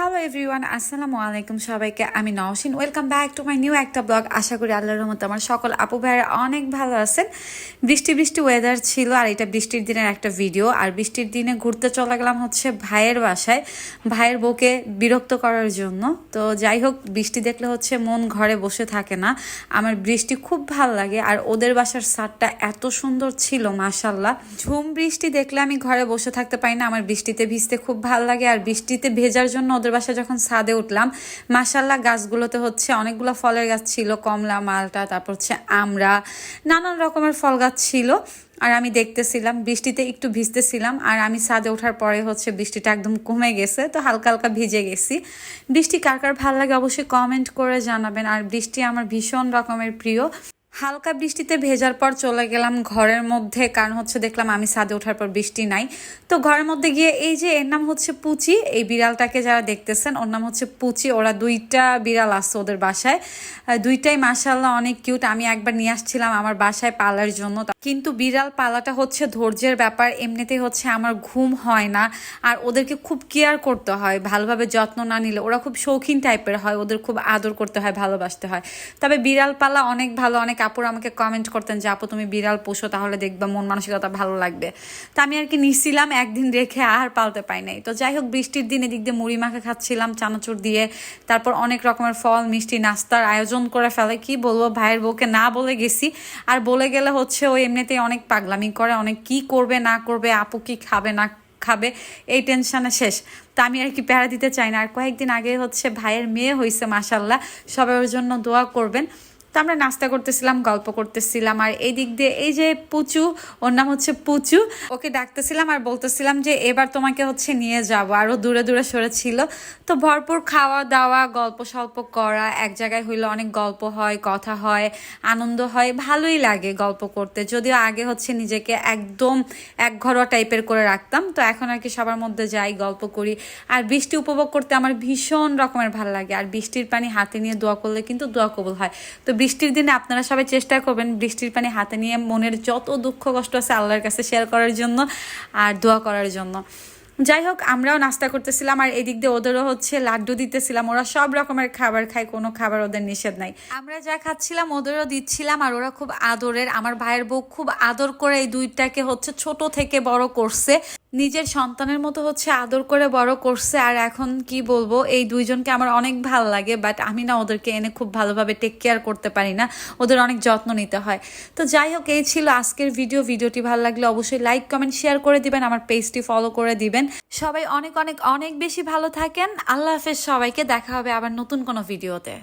Hello everyone আসসালামু আলাইকুম সবাইকে। আমি Naushin. Welcome back to my new একটা ব্লগ আশা করি আল্লাহর রহমতে আমার সকল আপু ভাইয়েরা অনেক ভালো আছেন। বৃষ্টি বৃষ্টি ওয়েদার ছিল আর এটা বৃষ্টির দিনের একটা ভিডিও আর বৃষ্টির দিনে ঘুরতে চলে গেলাম হচ্ছে ভাইয়ের বাসায়, ভাইয়ের বউকে বিরক্ত করার জন্য। তো যাই হোক, বৃষ্টি দেখলে হচ্ছে মন ঘরে বসে থাকে না। আমার বৃষ্টি খুব ভালো লাগে। আর ওদের বাসার সারটা এত সুন্দর ছিল মাসাল্লাহ ঝুম বৃষ্টি দেখলে আমি ঘরে বসে থাকতে পারি না। আমার বৃষ্টিতে ভিজতে খুব ভালো লাগে। আর বৃষ্টিতে ভেজার জন্য ওদের বাসায় যখন ছাদে উঠলাম মাসাল্লাহ গাছগুলোতে হচ্ছে অনেকগুলো ফলের গাছ ছিল, কমলা, মালটা, তারপর হচ্ছে আমরা, নানান রকমের ফল গাছ ছিল। আর আমি দেখতেছিলাম, বৃষ্টিতে একটু ভিজতেছিলাম, আর আমি ছাদে ওঠার পরে হচ্ছে বৃষ্টিটা একদম কমে গেছে, তো হালকা হালকা ভিজে গেছি। বৃষ্টি কার কার ভালো লাগে অবশ্যই কমেন্ট করে জানাবেন, আর বৃষ্টি আমার ভীষণ রকমের প্রিয়। হালকা বৃষ্টিতে ভেজার পর চলে গেলাম ঘরের মধ্যে। কারণ হচ্ছে দেখলাম আমি ছাদে ওঠার পর বৃষ্টি নাই। তো ঘরের মধ্যে গিয়ে এই যে এর নাম হচ্ছে পুচি, এই বিড়ালটাকে যারা দেখতেছেন, ওর নাম হচ্ছে পুচি। ওরা দুইটা বিড়াল আসছে ওদের বাসায়। দুইটাই মাসাল্লাহ অনেক কিউট। আমি একবার নিয়ে আসছিলাম আমার বাসায় পালার জন্য। কিন্তু বিড়াল পালাটা হচ্ছে ধৈর্যের ব্যাপার। এমনিতেই হচ্ছে আমার ঘুম হয় না। আর ওদেরকে খুব কেয়ার করতে হয়, ভালোভাবে যত্ন না নিলে। ওরা খুব শৌখিন টাইপের হয়, ওদের খুব আদর করতে হয়, ভালোবাসতে হয়। তবে বিড়াল পালা অনেক ভালো, অনেক আপুর আমাকে কমেন্ট করতেন যে, আপু, তুমি বিড়াল পোষো, তাহলে দেখবে মন মানসিকতা ভালো লাগবে। তা আমি আর কি নিছিলাম, একদিন রেখে আর পালতে পাই নাই। তো যাই হোক, বৃষ্টির দিন এদিক দিয়ে মুড়ি মাখা খাচ্ছিলাম, চানাচুর দিয়ে, তারপর অনেক রকমের ফল, মিষ্টি, নাস্তার আয়োজন করে ফেলে। কি বলব, ভাইয়ের বউকে না বলে গেছি। আর বলে গেলে হচ্ছে ও এমনিতেই অনেক পাগলামি করে, অনেক কি করবে, না করবে, আপু কি খাবে, না খাবে, এই টেনশনে শেষ। তা আমি আর কি প্যারা দিতে চাই না। আর কয়েকদিন আগে হচ্ছে ভাইয়ের মেয়ে হয়েছে মাসাল্লাহ সবাই ওর জন্য দোয়া করবেন। তো আমরা নাস্তা করতেছিলাম, গল্প করতেছিলাম, আর এই দিক দিয়ে এই যে পুচু, ওর নাম হচ্ছে পুচু, ওকে ডাকতেছিলাম আর বলতেছিলাম যে এবার তোমাকে হচ্ছে নিয়ে যাব, আরও দূরে দূরে সরে ছিল। তো ভরপুর খাওয়া দাওয়া, গল্প সল্প করা, এক জায়গায় হইলে অনেক গল্প হয়, কথা হয়, আনন্দ হয়, ভালোই লাগে গল্প করতে। যদিও আগে হচ্ছে নিজেকে একদম এক ঘরোয়া টাইপের করে রাখতাম, তো এখন আর কি সবার মধ্যে যাই, গল্প করি। আর বৃষ্টি উপভোগ করতে আমার ভীষণ রকমের ভালো লাগে, আর বৃষ্টির পানি হাতে নিয়ে দোয়া করলে কিন্তু দোয়া কবুল হয়। তো বৃষ্টির দিনে আপনারা সবাই চেষ্টা করবেন বৃষ্টির পানি হাতে নিয়ে মনের যত দুঃখ কষ্ট আছে আল্লাহর কাছে শেয়ার করার জন্য আর দোয়া করার জন্য। যাই হোক, আমরাও নাস্তা করতেছিলাম আর এদিক দিয়ে ওদেরও হচ্ছে লাড্ডু দিতেছিলাম। ওরা সব রকমের খাবার খায়, কোনো খাবার ওদের নিষেধ নাই। আমরা যা খাচ্ছিলাম ওদেরও দিচ্ছিলাম আর ওরা খুব আদরের। আমার ভাইয়ের বউ খুব আদর করে এই দুইটাকে হচ্ছে ছোট থেকে বড় করছে। নিজের সন্তানের মতো হচ্ছে আদর করে বড় করছে, আর এখন কি বলব, এই দুইজনকে আমার অনেক ভালো লাগে বাট আমি না ওদেরকে এনে খুব ভালোভাবে টেক কেয়ার করতে পারি না, ওদের অনেক যত্ন নিতে হয়। তো যাই হোক, এই ছিল আজকের ভিডিও ভিডিওটি ভালো লাগলে অবশ্যই লাইক কমেন্ট শেয়ার করে দিবেন, আমার পেজটি ফলো করে দিবেন। সবাই অনেক অনেক অনেক বেশি ভালো থাকেন, আল্লাহ হাফেজ সবাইকে, দেখা হবে আবার নতুন কোনো ভিডিওতে